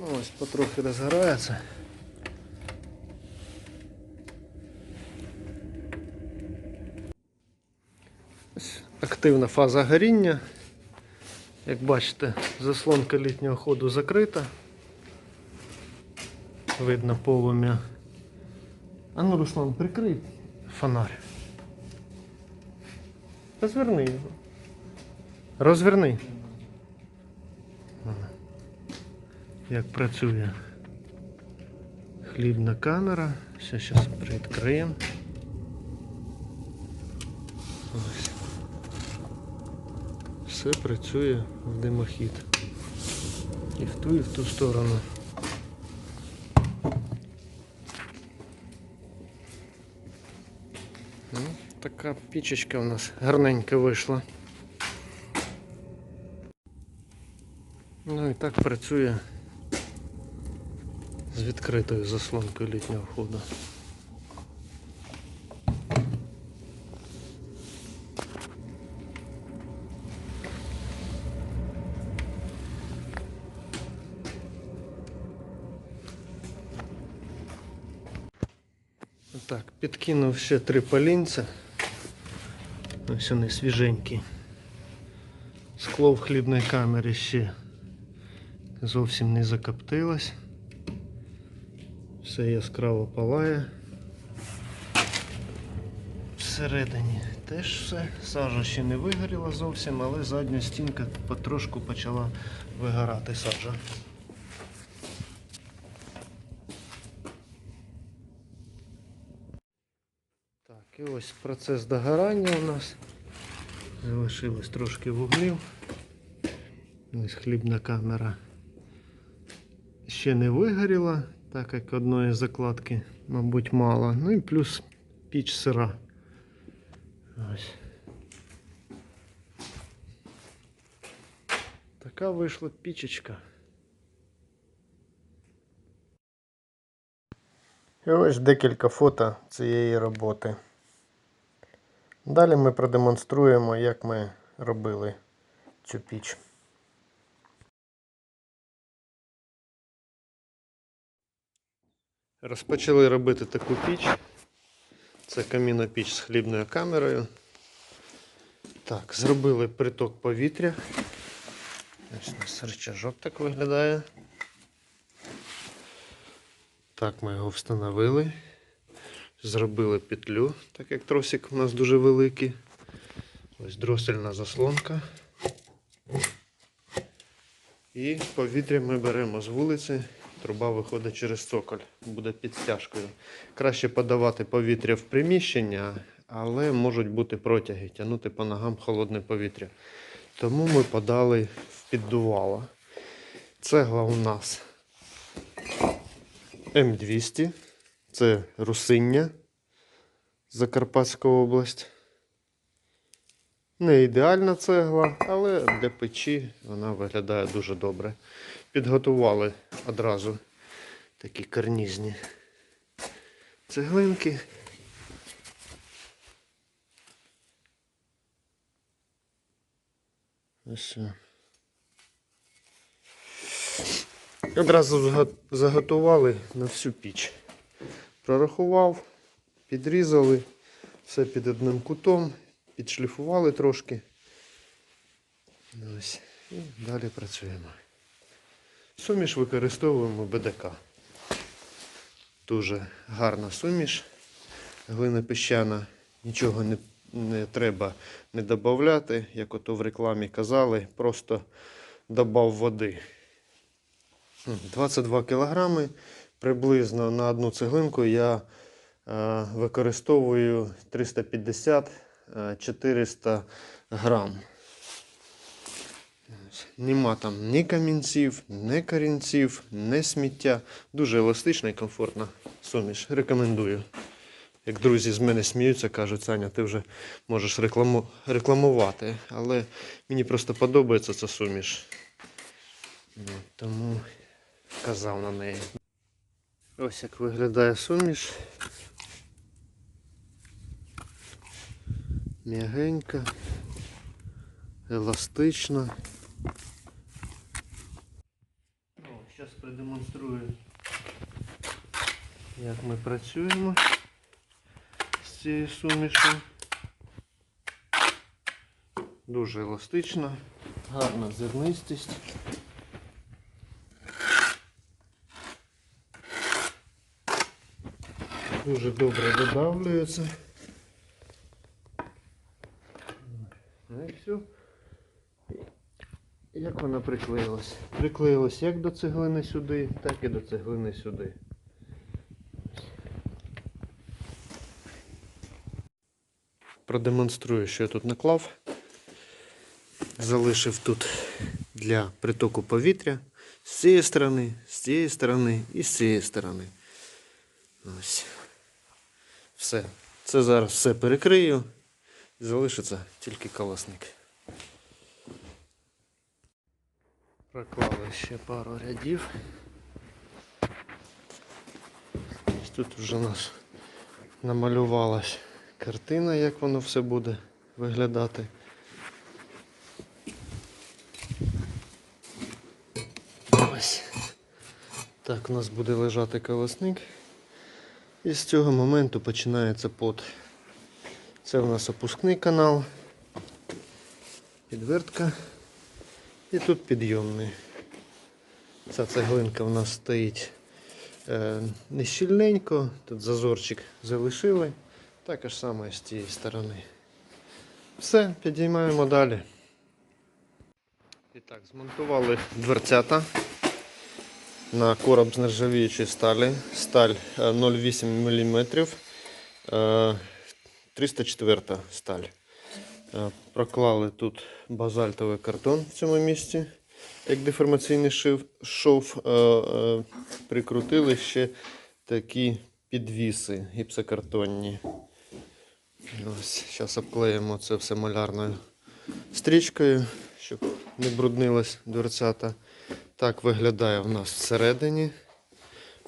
Ну ось потрохи розгорається. Ось активна фаза горіння. Як бачите, заслонка літнього ходу закрита. Видно полум'я. А ну, Руслан, прикрий фонарь. Розверни його. Розверни. Як працює хлібна камера. Все, зараз відкриємо. Ось. Все працює в димохід. І в ту, і в ту сторону. Ну, така пічечка у нас гарненька вийшла. Ну і так працює з відкритою заслонкою літнього входу. Так, підкинув ще три полінця. Ось вони свіженькі. Скло в хлібній камері ще зовсім не закоптилось. Все яскраво палає. Всередині теж все. Сажа ще не вигоріла зовсім, але задня стінка потрошку почала вигорати сажа. Так, і ось процес догорання у нас. Залишилось трошки вуглів. Ось хлібна камера ще не вигоріла, так як одної закладки, мабуть, мало. Ну і плюс піч сира. Ось. Така вийшла пічечка. І ось декілька фото цієї роботи. Далі ми продемонструємо, як ми робили цю піч. Розпочали робити таку піч. Це камінопіч з хлібною камерою. Так, зробили приток повітря. Ось у нас рычажок так виглядає. Так, ми його встановили. Зробили петлю, так як тросик у нас дуже великий. Ось дросельна заслонка. І повітря ми беремо з вулиці. Труба виходить через цоколь, буде під стяжкою. Краще подавати повітря в приміщення, але можуть бути протяги, тягнути по ногам холодне повітря. Тому ми подали в піддувало. Цегла у нас М200. Це Русиння, Закарпатська область. Не ідеальна цегла, але для печі вона виглядає дуже добре. Підготували одразу такі карнізні цеглинки. Ось. Одразу заготували на всю піч. Прорахував, підрізали, все під одним кутом, підшліфували трошки. Ось. І далі працюємо. Суміш використовуємо БДК. Дуже гарна суміш. Глина піщана, нічого не, не треба не додати, як ото в рекламі казали, просто додав води. 22 кілограми. Приблизно на одну цеглинку я е, використовую 350-400 грам. Нема там ні камінців, ні корінців, ні сміття. Дуже еластична і комфортна суміш. Рекомендую. Як друзі з мене сміються, кажуть, Саня, ти вже можеш рекламу... рекламувати. Але мені просто подобається ця суміш. Ну, Тому вказав на неї. Ось як виглядає суміш. М'ягенька, еластична. Зараз продемонструю, як ми працюємо з цією сумішю. Дуже еластично, гарна зернистість. Дуже добре видавлюється. Ну і все. Як вона приклеїлась? Приклеїлась як до цеглини сюди, так і до цеглини сюди. Продемонструю, що я тут наклав. Залишив тут для притоку повітря з цієї сторони, з цієї сторони і з цієї сторони. Ось. Все. Це зараз все перекрию. Залишиться тільки колосник. Проклали ще пару рядів. Тут вже у нас намалювалась картина, як воно все буде виглядати. Ось. Так у нас буде лежати колосник. І з цього моменту починається пот. Це у нас опускний канал, підвертка і тут підйомний. Ця цеглинка у нас стоїть е, не щільненько, тут зазорчик залишили, також саме з тієї сторони. Все, підіймаємо далі. І так, змонтували дверцята на короб з нержавіючої сталі. Сталь е, 0,8 мм. е, 304 сталь. Е, Проклали тут базальтовий картон в цьому місці, як деформаційний шив, шов. Е, е, Прикрутили ще такі підвіси гіпсокартонні. Зараз обклеїмо це все малярною стрічкою, щоб не бруднилась дверцята. Так виглядає в нас всередині.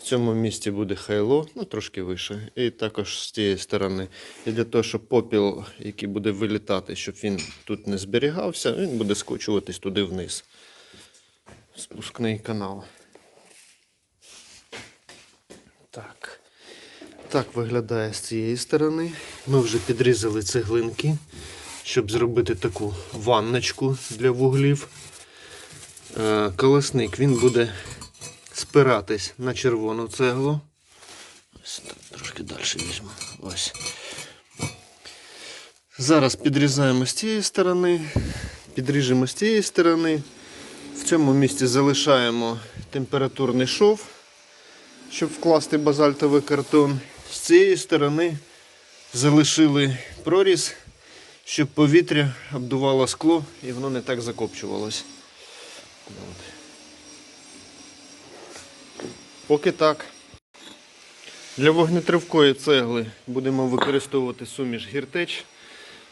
В цьому місці буде хайло, ну трошки вище. І також з цієї сторони. І для того, щоб попіл, який буде вилітати, щоб він тут не зберігався, він буде скочуватись туди вниз. Спускний канал. Так. Так виглядає з цієї сторони. Ми вже підрізали цеглинки, щоб зробити таку ванночку для вуглів. Е, Колесник він буде спиратись на червону цеглу. Трошки далі візьму. Ось. Зараз підрізаємо з цієї сторони, підріжемо з цієї сторони. В цьому місці залишаємо температурний шов, щоб вкласти базальтовий картон. З цієї сторони залишили проріз, щоб повітря обдувало скло і воно не так закопчувалось. Поки так. Для вогнетривкої цегли будемо використовувати суміш гіртеч.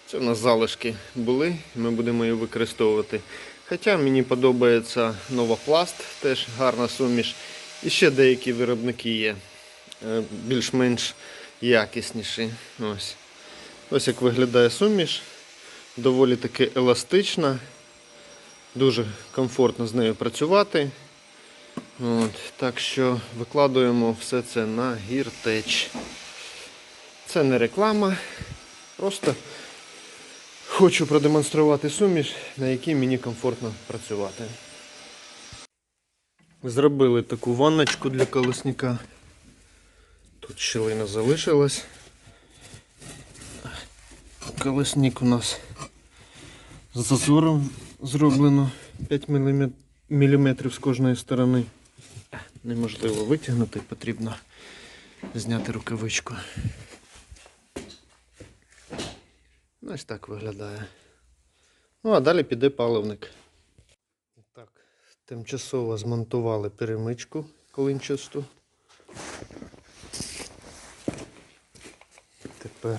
Це у нас залишки були, ми будемо її використовувати. Хоча мені подобається новопласт, теж гарна суміш. І ще деякі виробники є е, більш-менш якісніші. Ось. Ось як виглядає суміш. Доволі таки еластична. Дуже комфортно з нею працювати. От, так що викладуємо все це на гіртеч. Це не реклама. Просто хочу продемонструвати суміш, на якій мені комфортно працювати. Зробили таку ванночку для колесника. Тут щілина залишилась. Колесник у нас з зазором зроблено 5 мм з кожної сторони. Неможливо витягнути, потрібно зняти рукавичку. Ось так виглядає. Ну, а далі піде паливник. Так, тимчасово змонтували перемичку колинчасту. Тепер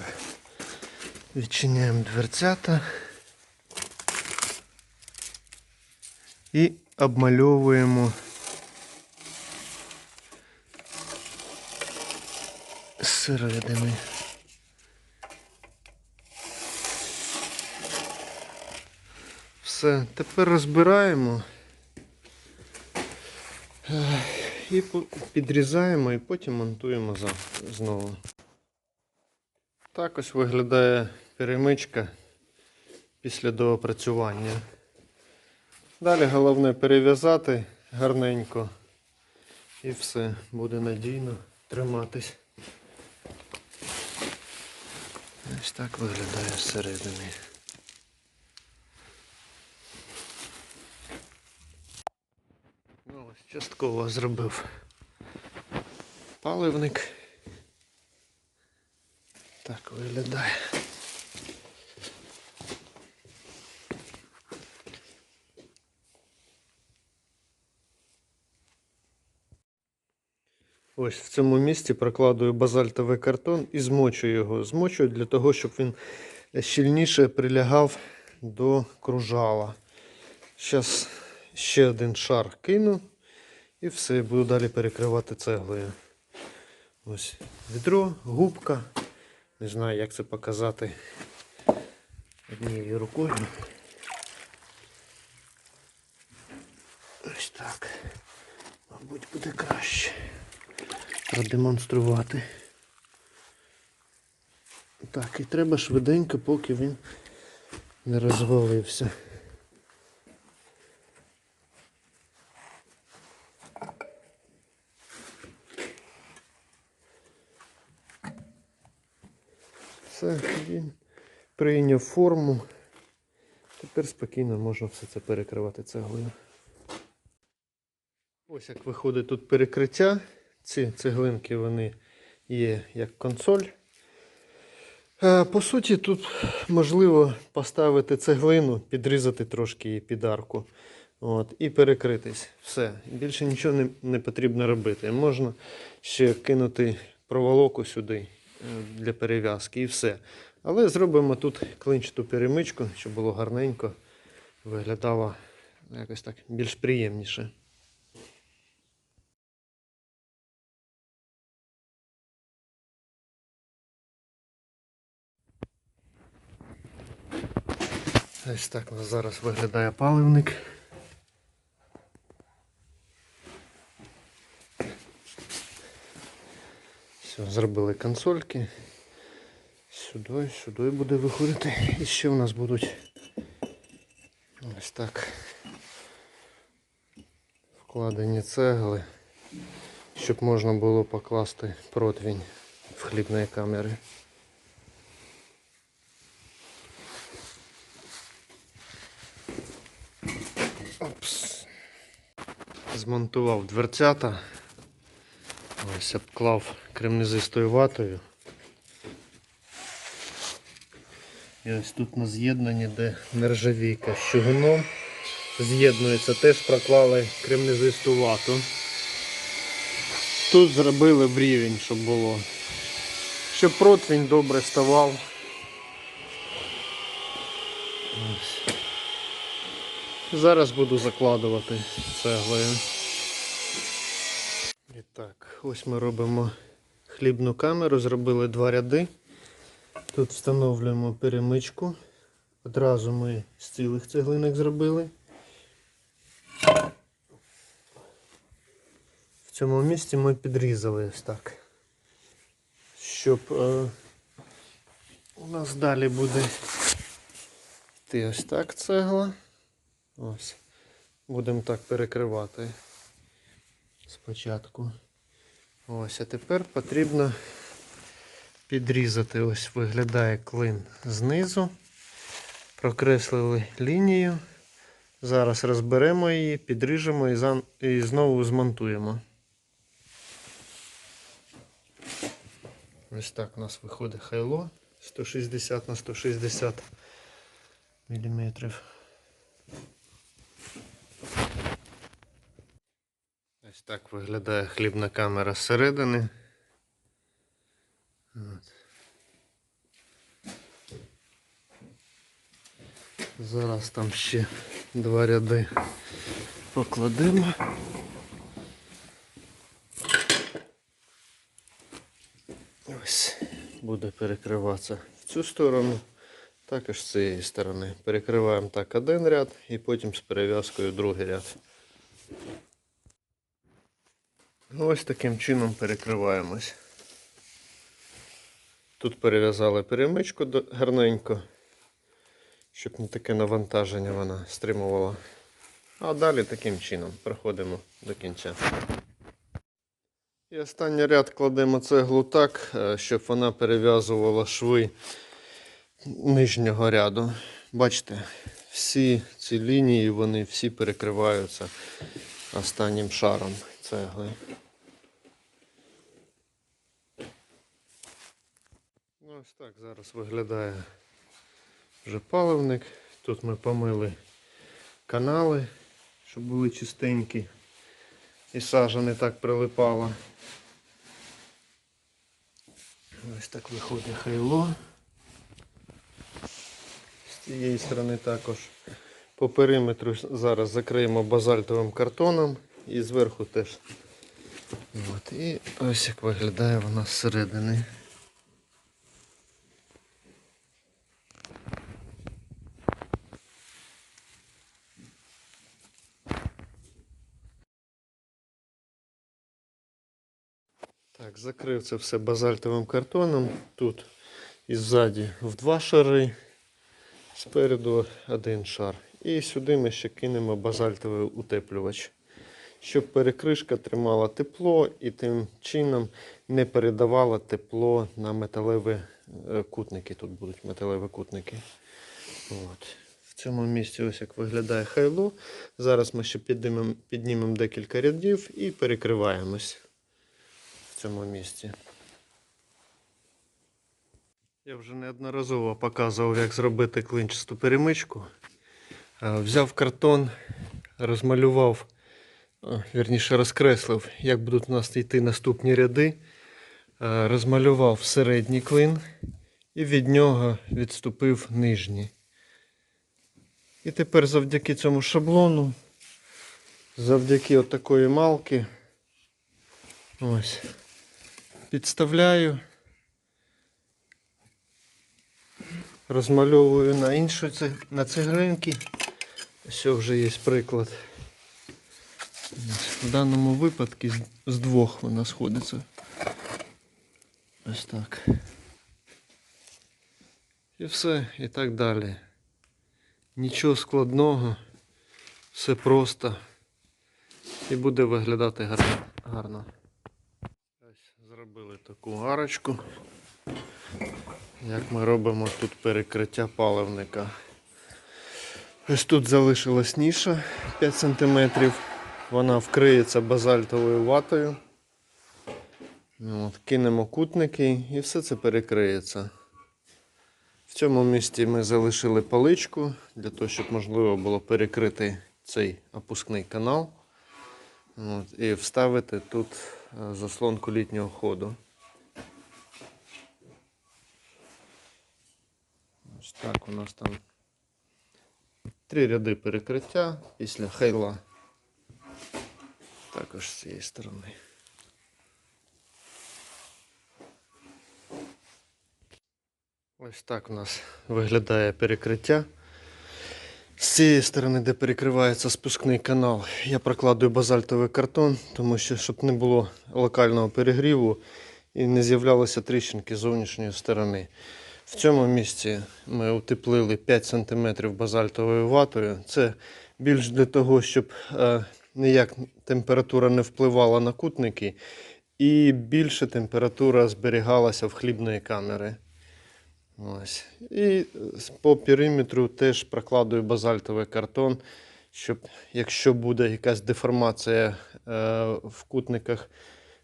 відчиняємо дверцята і обмальовуємо зсередини. Все, тепер розбираємо. І підрізаємо і потім монтуємо знову. Так ось виглядає перемичка після доопрацювання. Далі головне перев'язати гарненько і все буде надійно триматись. Ось так виглядає всередині. Ну, ось частково зробив паливник. Так виглядає. Ось в цьому місці прокладую базальтовий картон і змочую його. Змочую для того, щоб він щільніше прилягав до кружала. Зараз ще один шар кину і все, буду далі перекривати цеглою. Ось відро, губка. Не знаю, як це показати однією рукою. Ось так. Мабуть, буде краще продемонструвати. Так, і треба швиденько, поки він не розвалився. Все, він прийняв форму. Тепер спокійно можна все це перекривати цеглою. Ось як виходить тут перекриття. Ці цеглинки вони є як консоль. Е, По суті, тут можливо поставити цеглину, підрізати трошки її під арку. От, і перекритись. Все. Більше нічого не, не потрібно робити. Можна ще кинути проволоку сюди е, для перев'язки і все. Але зробимо тут клинчату перемичку, щоб було гарненько, виглядало якось так більш приємніше. Ось так у нас зараз виглядає паливник. Все, зробили консольки. Сюди, сюди буде виходити. І ще у нас будуть ось так вкладені цегли, щоб можна було покласти противень в хлібної камери. Змонтував дверцята. Ось обклав кремнезистою ватою. І ось тут на з'єднанні, де нержавійка з чугуном з'єднується, теж проклали кремнезисту вату. Тут зробили в рівень, щоб було. Щоб противень добре ставав. Ось. Зараз буду закладувати цеглою. І так, ось ми робимо хлібну камеру, зробили два ряди. Тут встановлюємо перемичку. Одразу ми з цілих цеглинок зробили. В цьому місці ми підрізали ось так. Щоб е, у нас далі буде йти ось так цегла. Ось. Будемо так перекривати спочатку. Ось, а тепер потрібно підрізати. Ось виглядає клин знизу. Прокреслили лінію. Зараз розберемо її, підріжемо і, знову змонтуємо. Ось так у нас виходить хайло 160 на 160 міліметрів. Ось так виглядає хлібна камера зсередини. От. Зараз там ще два ряди покладемо. Ось буде перекриватися в цю сторону, також з цієї сторони. Перекриваємо так один ряд і потім з перев'язкою другий ряд. Ось таким чином перекриваємось. Тут перев'язали перемичку гарненько, щоб не таке навантаження вона стримувала. А далі таким чином проходимо до кінця. І останній ряд кладемо цеглу так, е, щоб вона перев'язувала шви нижнього ряду. Бачите, всі ці лінії вони всі перекриваються останнім шаром цегли. Ось так зараз виглядає вже паливник. Тут ми помили канали, щоб були чистенькі. І сажа не так прилипала. Ось так виходить хайло. З цієї сторони також. По периметру зараз закриємо базальтовим картоном і зверху теж. От. І ось як виглядає вона зсередини. Так, закрив це все базальтовим картоном. Тут і ззаді в два шари, спереду один шар. І сюди ми ще кинемо базальтовий утеплювач, щоб перекришка тримала тепло і тим чином не передавала тепло на металеві е, кутники. Тут будуть металеві кутники. От. В цьому місці ось як виглядає хайло. Зараз ми ще піднімемо, піднімемо декілька рядів і перекриваємось цьому місці. Я вже неодноразово показував, як зробити клинчасту перемичку. Е, Взяв картон, розмалював, е, вірніше розкреслив, як будуть у нас йти наступні ряди. Е, Розмалював середній клин і від нього відступив нижній. І тепер завдяки цьому шаблону, завдяки отакої малки, ось, підставляю, розмальовую на іншу на цеглинки. Ось вже є приклад. В даному випадку з, двох вона сходиться. Ось так. І все, і так далі. Нічого складного, все просто і буде виглядати гарно. Зробили таку арочку. Як ми робимо тут перекриття паливника. Ось тут залишилась ніша 5 см. Вона вкриється базальтовою ватою. Ну, От, кинемо кутники і все це перекриється. В цьому місці ми залишили паличку для того, щоб можливо було перекрити цей опускний канал. От, і вставити тут заслонку літнього ходу. Ось так у нас там три ряди перекриття після хайла. Також з цієї сторони. Ось так у нас виглядає перекриття. З цієї сторони, де перекривається спускний канал, я прокладую базальтовий картон, тому що щоб не було локального перегріву і не з'являлися тріщинки зовнішньої сторони. В цьому місці ми утеплили 5 см базальтовою ватою. Це більш для того, щоб е, ніяк температура не впливала на кутники, і більше температура зберігалася в хлібної камери. Ось. І по периметру теж прокладую базальтовий картон, щоб якщо буде якась деформація е, в кутниках,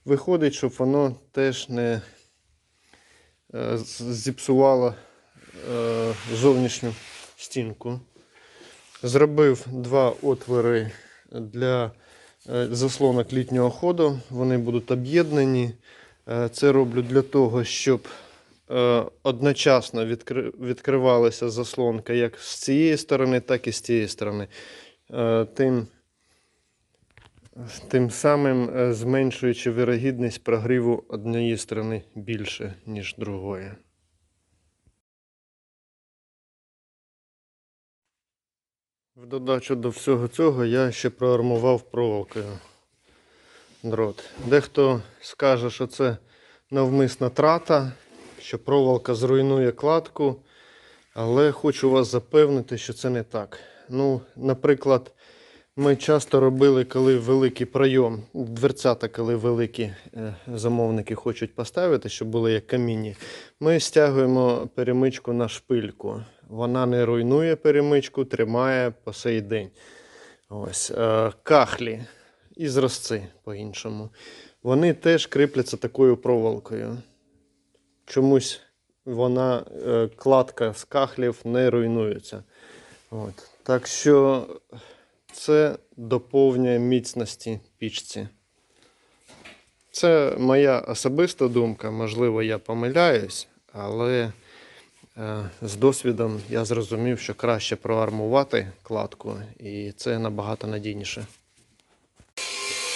виходить, щоб воно теж не е, зіпсувало е, зовнішню стінку. Зробив два отвори для е, заслонок літнього ходу. Вони будуть об'єднані. Е, Це роблю для того, щоб е, одночасно відкри- відкривалася заслонка як з цієї сторони, так і з цієї сторони. Е, Тим, тим самим е, зменшуючи вирогідність прогріву однієї сторони більше, ніж другої. В додачу до всього цього я ще проармував проволокою. дрот. Дехто скаже, що це навмисна трата, що проволока зруйнує кладку. Але хочу вас запевнити, що це не так. Ну, наприклад, ми часто робили, коли великий пройом, дверцята, коли великі е, замовники хочуть поставити, щоб були як камінні, ми стягуємо перемичку на шпильку. Вона не руйнує перемичку, тримає по сей день. Ось, е, кахлі і зразці по-іншому. Вони теж кріпляться такою проволокою. Чомусь вона, е, кладка з кахлів не руйнується. От. Так що це доповнює міцності пічці. Це моя особиста думка, можливо, я помиляюсь, але е, з досвідом я зрозумів, що краще проармувати кладку, і це набагато надійніше.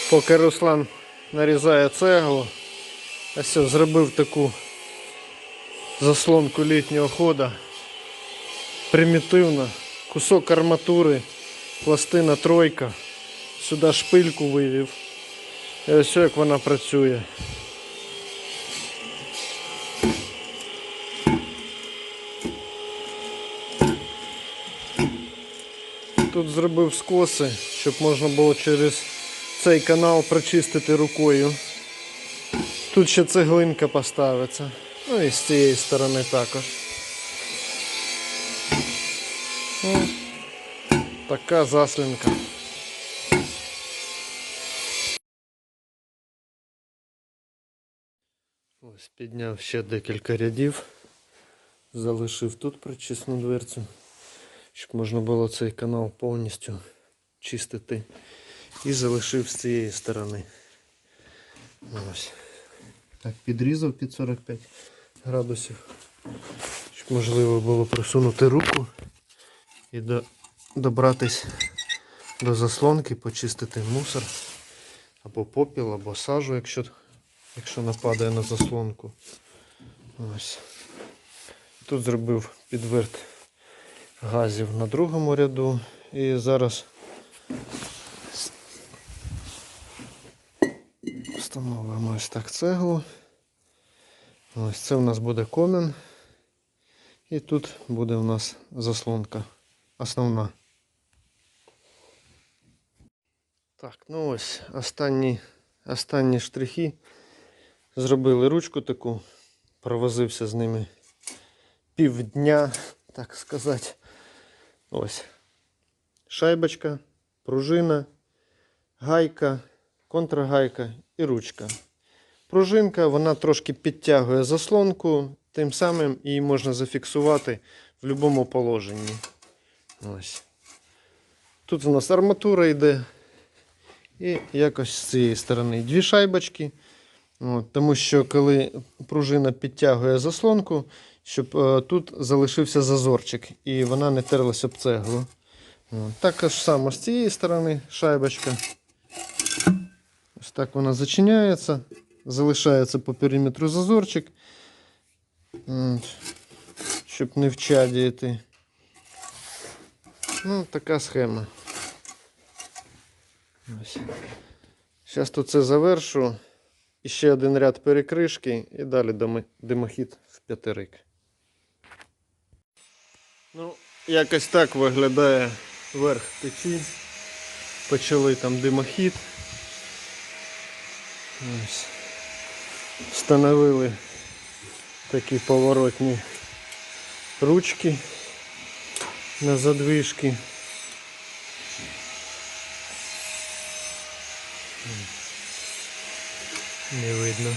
Поки Руслан нарізає цеглу, я зробив таку заслонку літнього хода. Примітивно. Кусок арматури, пластина тройка. Сюди шпильку вивів. І ось як вона працює. Тут зробив скоси, щоб можна було через цей канал прочистити рукою. Тут ще цеглинка поставиться. Ну і з цієї сторони також. Ну, така заслінка. Ось підняв ще декілька рядів. Залишив тут прочисну дверцю, щоб можна було цей канал повністю чистити. І залишив з цієї сторони. Ось. Так, підрізав під 45 градусів. Щоб можливо було просунути руку і до, добратись до заслонки, почистити мусор або попіл, або сажу, якщо, якщо нападає на заслонку. Ось. Тут зробив підверт газів на другому ряду і зараз встановимо ось так цеглу. Ось це у нас буде комін. І тут буде у нас заслонка основна. Так, ну ось останні, останні штрихи. Зробили ручку таку, провозився з ними півдня, так сказати. Ось. Шайбочка, пружина, гайка, контргайка і ручка. Пружинка вона трошки підтягує заслонку, тим самим її можна зафіксувати в будь-якому положенні. Ось. Тут у нас арматура йде. І якось з цієї сторони дві шайбочки. От, тому що коли пружина підтягує заслонку, щоб е, тут залишився зазорчик і вона не терлась об цеглу. От, також само з цієї сторони шайбочка. Ось так вона зачиняється. Залишається по периметру зазорчик. Щоб не вчадіяти. Ну, така схема. Зараз тут це завершу. І ще один ряд перекришки і далі димохід в п'ятирик. Ну, якось так виглядає верх печі. Почали там димохід. Ось. Встановили такі поворотні ручки на задвижки. Не видно.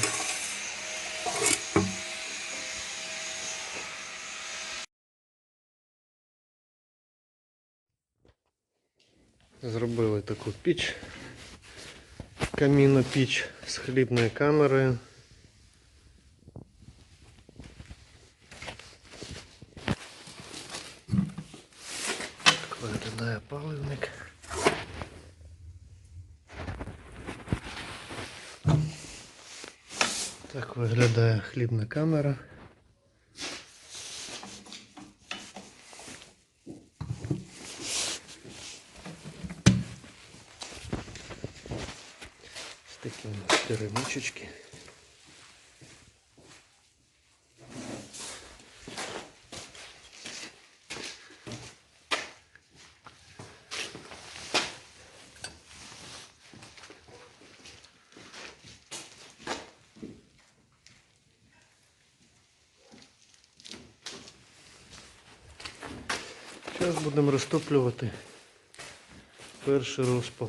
Зробили таку піч, камінну піч з хлібною камерою. Так виглядає паливник. Так виглядає хлібна камера. Ось Такі у теремичечки. Зараз будемо розтоплювати перший розпал.